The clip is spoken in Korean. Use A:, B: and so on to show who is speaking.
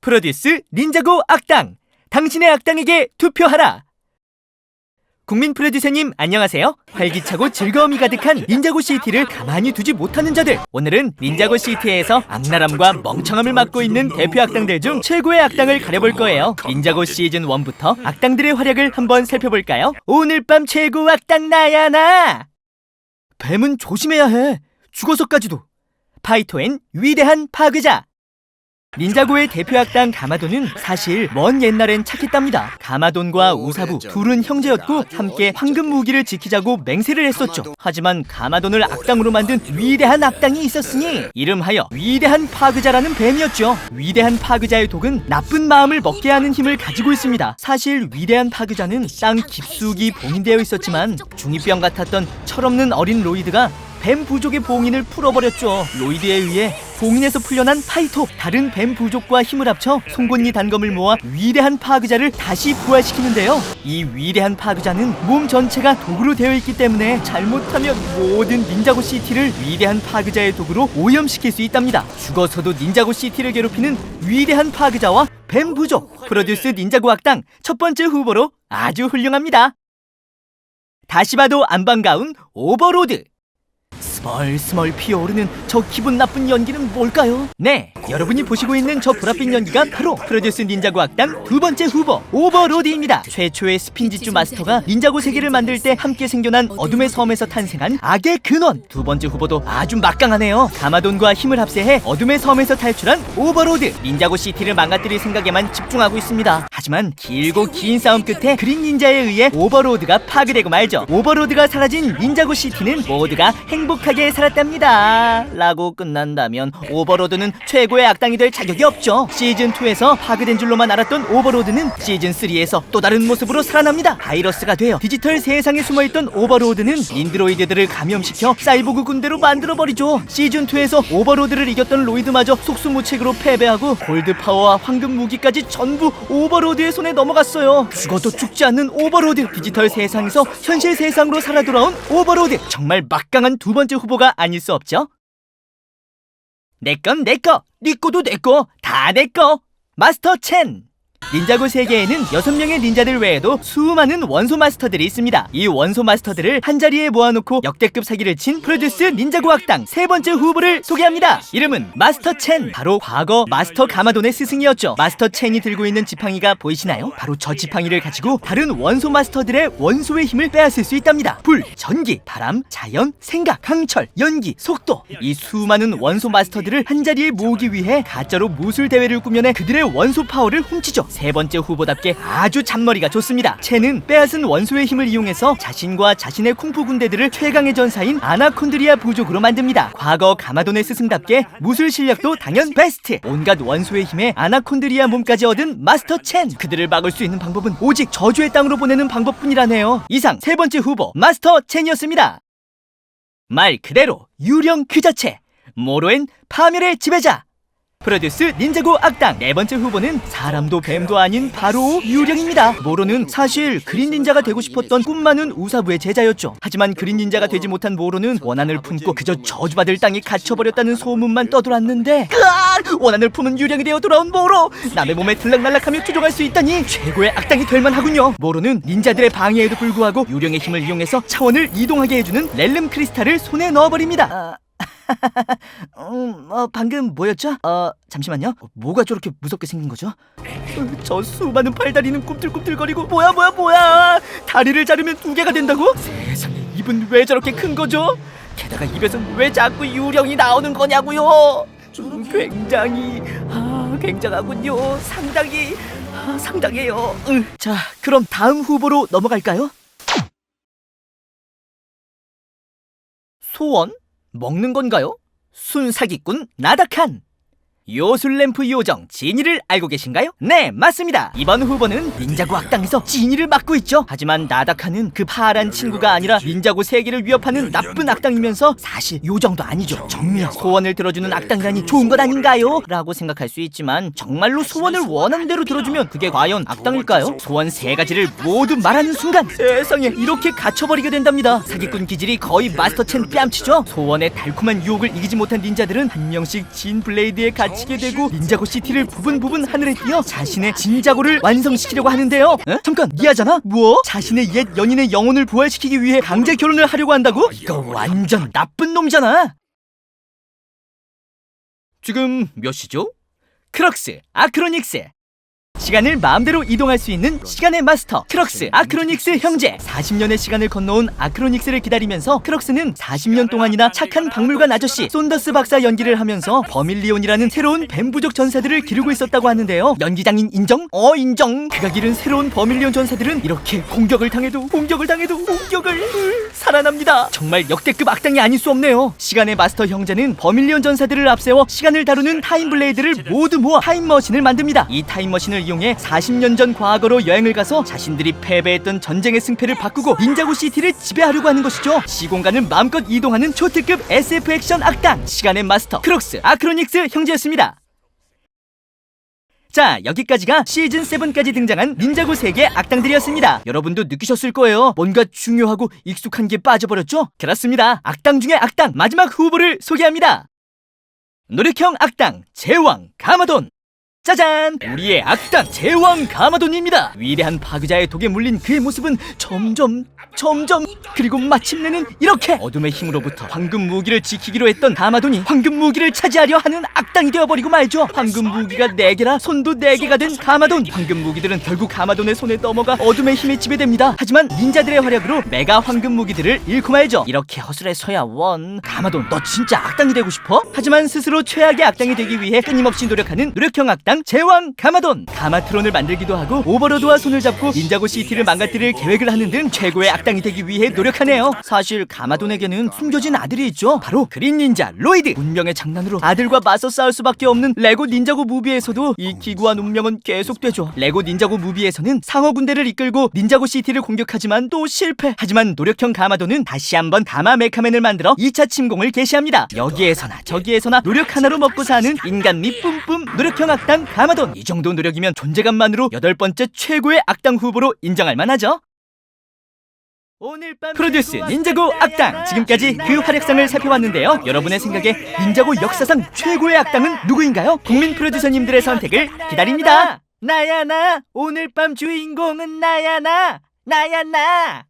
A: 프로듀스 닌자고 악당. 당신의 악당에게 투표하라. 국민 프로듀서님 안녕하세요. 활기차고 즐거움이 가득한 닌자고 시티를 가만히 두지 못하는 자들. 오늘은 닌자고 시티에서 악랄함과 멍청함을 맡고 있는 대표 악당들 중 최고의 악당을 가려볼 거예요. 닌자고 시즌 1부터 악당들의 활약을 한번 살펴볼까요? 오늘 밤 최고 악당 나야 나! 뱀은 조심해야 해. 죽어서까지도. 파이토엔 위대한 파괴자 닌자고의 대표 악당 가마돈은 사실 먼 옛날엔 착했답니다. 가마돈과 우사부 둘은 형제였고 함께 황금 무기를 지키자고 맹세를 했었죠. 하지만 가마돈을 악당으로 만든 위대한 악당이 있었으니 이름하여 위대한 파괴자라는 뱀이었죠. 위대한 파괴자의 독은 나쁜 마음을 먹게 하는 힘을 가지고 있습니다. 사실 위대한 파괴자는 땅 깊숙이 봉인되어 있었지만 중이병 같았던 철없는 어린 로이드가 뱀 부족의 봉인을 풀어버렸죠. 로이드에 의해 봉인에서 풀려난 파이토 다른 뱀 부족과 힘을 합쳐 송곳니 단검을 모아 위대한 파괴자를 다시 부활시키는데요. 이 위대한 파괴자는 몸 전체가 독으로 되어 있기 때문에 잘못하면 모든 닌자고 시티를 위대한 파괴자의 독으로 오염시킬 수 있답니다. 죽어서도 닌자고 시티를 괴롭히는 위대한 파괴자와 뱀 부족 프로듀스 닌자고 악당 첫 번째 후보로 아주 훌륭합니다. 다시 봐도 안 반가운 오버로드 스멀스멀 피어오르는 저 기분 나쁜 연기는 뭘까요? 네, 여러분이 보시고 있는 저 보랏빛 연기가 바로 프로듀스 닌자고 악당 두 번째 후보 오버로드입니다. 최초의 스핀지쭈 마스터가 닌자고 세계를 만들 때 함께 생겨난 어둠의 섬에서 탄생한 악의 근원. 두 번째 후보도 아주 막강하네요. 가마돈과 힘을 합세해 어둠의 섬에서 탈출한 오버로드. 닌자고 시티를 망가뜨릴 생각에만 집중하고 있습니다. 하지만 길고 긴 싸움 끝에 그린 닌자에 의해 오버로드가 파괴되고 말죠. 오버로드가 사라진 닌자고 시티는 모두가 행복하게 살았답니다. 라고 끝난다면 오버로드는 최고의 악당이 될 자격이 없죠. 시즌2에서 파괴된 줄로만 알았던 오버로드는 시즌3에서 또 다른 모습으로 살아납니다. 바이러스가 되어 디지털 세상에 숨어있던 오버로드는 닌드로이드들을 감염시켜 사이보그 군대로 만들어버리죠. 시즌2에서 오버로드를 이겼던 로이드마저 속수무책으로 패배하고 골드파워와 황금 무기까지 전부 오버로드 의 손에 넘어갔어요. 죽어도 죽지 않는 오버로드. 디지털 세상에서 현실 세상으로 살아 돌아온 오버로드. 정말 막강한 두 번째 후보가 아닐 수 없죠. 내 건 내꺼, 니꺼도 내꺼, 다 내꺼. 마스터 첸. 닌자고 세계에는 6명의 닌자들 외에도 수많은 원소 마스터들이 있습니다. 이 원소 마스터들을 한자리에 모아놓고 역대급 사기를 친 프로듀스 닌자고 악당 세 번째 후보를 소개합니다. 이름은 마스터 첸. 바로 과거 마스터 가마돈의 스승이었죠. 마스터 첸이 들고 있는 지팡이가 보이시나요? 바로 저 지팡이를 가지고 다른 원소 마스터들의 원소의 힘을 빼앗을 수 있답니다. 불, 전기, 바람, 자연, 생각, 강철, 연기, 속도. 이 수많은 원소 마스터들을 한자리에 모으기 위해 가짜로 무술 대회를 꾸며내 그들의 원소 파워를 훔치죠. 세 번째 후보답게 아주 잔머리가 좋습니다. 첸은 빼앗은 원소의 힘을 이용해서 자신과 자신의 쿵푸 군대들을 최강의 전사인 아나콘드리아 부족으로 만듭니다. 과거 가마돈의 스승답게 무술 실력도 당연 베스트. 온갖 원소의 힘에 아나콘드리아 몸까지 얻은 마스터 첸. 그들을 막을 수 있는 방법은 오직 저주의 땅으로 보내는 방법뿐이라네요. 이상 세 번째 후보 마스터 첸이었습니다. 말 그대로 유령 그 자체. 모로엔 파멸의 지배자. 프로듀스 닌자고 악당 네 번째 후보는 사람도 뱀도 아닌 바로 유령입니다. 모로는 사실 그린 닌자가 되고 싶었던 꿈 많은 우사부의 제자였죠. 하지만 그린 닌자가 되지 못한 모로는 원한을 품고 그저 저주받을 땅에 갇혀버렸다는 소문만 떠돌았는데 으악! 원한을 품은 유령이 되어 돌아온 모로 남의 몸에 들락날락하며 추종할 수 있다니 최고의 악당이 될 만하군요. 모로는 닌자들의 방해에도 불구하고 유령의 힘을 이용해서 차원을 이동하게 해주는 렐름 크리스탈을 손에 넣어버립니다. 음, 어, 방금 뭐였죠? 어, 잠시만요. 어, 뭐가 저렇게 무섭게 생긴 거죠? 어, 저 수많은 팔다리는 꿈틀꿈틀거리고 뭐야 뭐야 뭐야! 다리를 자르면 두 개가 된다고? 세상에 입은 왜 저렇게 큰 거죠? 게다가 입에서 왜 자꾸 유령이 나오는 거냐고요? 음, 굉장히 아, 굉장하군요. 상당히 아, 상당해요. 음, 자, 그럼 다음 후보로 넘어갈까요? 소원? 먹는 건가요? 순사기꾼 나다칸 요술램프 요정 지니를 알고 계신가요? 네 맞습니다 이번 후보는 닌자고 악당에서 지니를 맡고 있죠 하지만 나다칸은 그 파란 친구가 아니라 닌자고 세계를 위협하는 나쁜 악당이면서 사실 요정도 아니죠 정령 소원을 들어주는 악당이라니 좋은 것 아닌가요? 라고 생각할 수 있지만 정말로 소원을 원하는 대로 들어주면 그게 과연 악당일까요? 소원 세 가지를 모두 말하는 순간 세상에 이렇게 갇혀버리게 된답니다 사기꾼 기질이 거의 마스터 첸 뺨치죠 소원의 달콤한 유혹을 이기지 못한 닌자들은 한 명씩 진 블레이드에 갇혀 다 치게 되고 닌자고 시티를 부분 부분 하늘에 띄어 자신의 진자고를 완성시키려고 하는데요. 에? 잠깐 이하잖아? 뭐? 자신의 옛 연인의 영혼을 부활시키기 위해 강제 결혼을 하려고 한다고? 이거 완전 나쁜 놈이잖아. 지금 몇 시죠? 크럭스 아크로닉스 시간을 마음대로 이동할 수 있는 시간의 마스터 크럭스 아크로닉스 형제 40년의 시간을 건너온 아크로닉스를 기다리면서 크럭스는 40년 동안이나 착한 박물관 아저씨 손더스 박사 연기를 하면서 버밀리온이라는 새로운 뱀부족 전사들을 기르고 있었다고 하는데요 연기장인 인정? 어 인정 그가 기른 새로운 버밀리온 전사들은 이렇게 공격을 당해도 공격을 당해도 공격을 으, 살아납니다 정말 역대급 악당이 아닐 수 없네요 시간의 마스터 형제는 버밀리온 전사들을 앞세워 시간을 다루는 타임블레이드를 모두 모아 타임머신을 만듭니다 이 타임머신을 이용해 40년 전 과거로 여행을 가서 자신들이 패배했던 전쟁의 승패를 바꾸고 닌자고 시티를 지배하려고 하는 것이죠. 시공간을 마음껏 이동하는 초특급 SF 액션 악당 시간의 마스터 크록스 아크로닉스 형제였습니다. 자 여기까지가 시즌 7까지 등장한 닌자고 세계 악당들이었습니다 여러분도 느끼셨을 거예요 뭔가 중요하고 익숙한 게 빠져버렸죠? 그렇습니다 악당 중에 악당 마지막 후보를 소개합니다 노력형 악당 제왕 가마돈 짜잔! 우리의 악당 제왕 가마돈입니다. 위대한 파괴자의 독에 물린 그의 모습은 점점 점점 그리고 마침내는 이렇게 어둠의 힘으로부터 황금 무기를 지키기로 했던 가마돈이 황금 무기를 차지하려 하는 악당이 되어버리고 말죠. 황금 무기가 네 개라 손도 네 개가 된 가마돈. 황금 무기들은 결국 가마돈의 손에 넘어가 어둠의 힘에 지배됩니다. 하지만 닌자들의 활약으로 메가 황금 무기들을 잃고 말죠. 이렇게 허술해 서야 원. 가마돈 너 진짜 악당이 되고 싶어? 하지만 스스로 최악의 악당이 되기 위해 끊임없이 노력하는 노력형 악당 제왕 가마돈. 가마트론을 만들기도 하고 오버로드와 손을 잡고 닌자고 시티를 망가뜨릴 계획을 하는 등 최고의 악당이 되기 위해 노력하네요. 사실 가마돈에게는 숨겨진 아들이 있죠. 바로 그린 닌자 로이드. 운명의 장난으로 아들과 맞서 싸울 수밖에 없는 레고 닌자고 무비에서도 이 기구한 운명은 계속되죠. 레고 닌자고 무비에서는 상어 군대를 이끌고 닌자고 시티를 공격하지만 또 실패. 하지만 노력형 가마돈은 다시 한번 가마 메카맨을 만들어 2차 침공을 개시합니다. 여기에서나 저기에서나 노력 하나로 먹고 사는 인간 미 뿜뿜 노력형 악당 가마돈. 이 정도 노력이면 존재감만으로 여덟 번째 최고의 악당 후보로 인정할 만하죠. 오늘 밤 프로듀스 닌자고 악당. 지금까지 그 활약상을 살펴봤는데요. 여러분의 생각에 닌자고 역사상 최고의 악당은 누구인가요? 국민 프로듀서님들의 선택을 기다립니다. 나야 나. 오늘 밤 주인공은 나야 나. 나야 나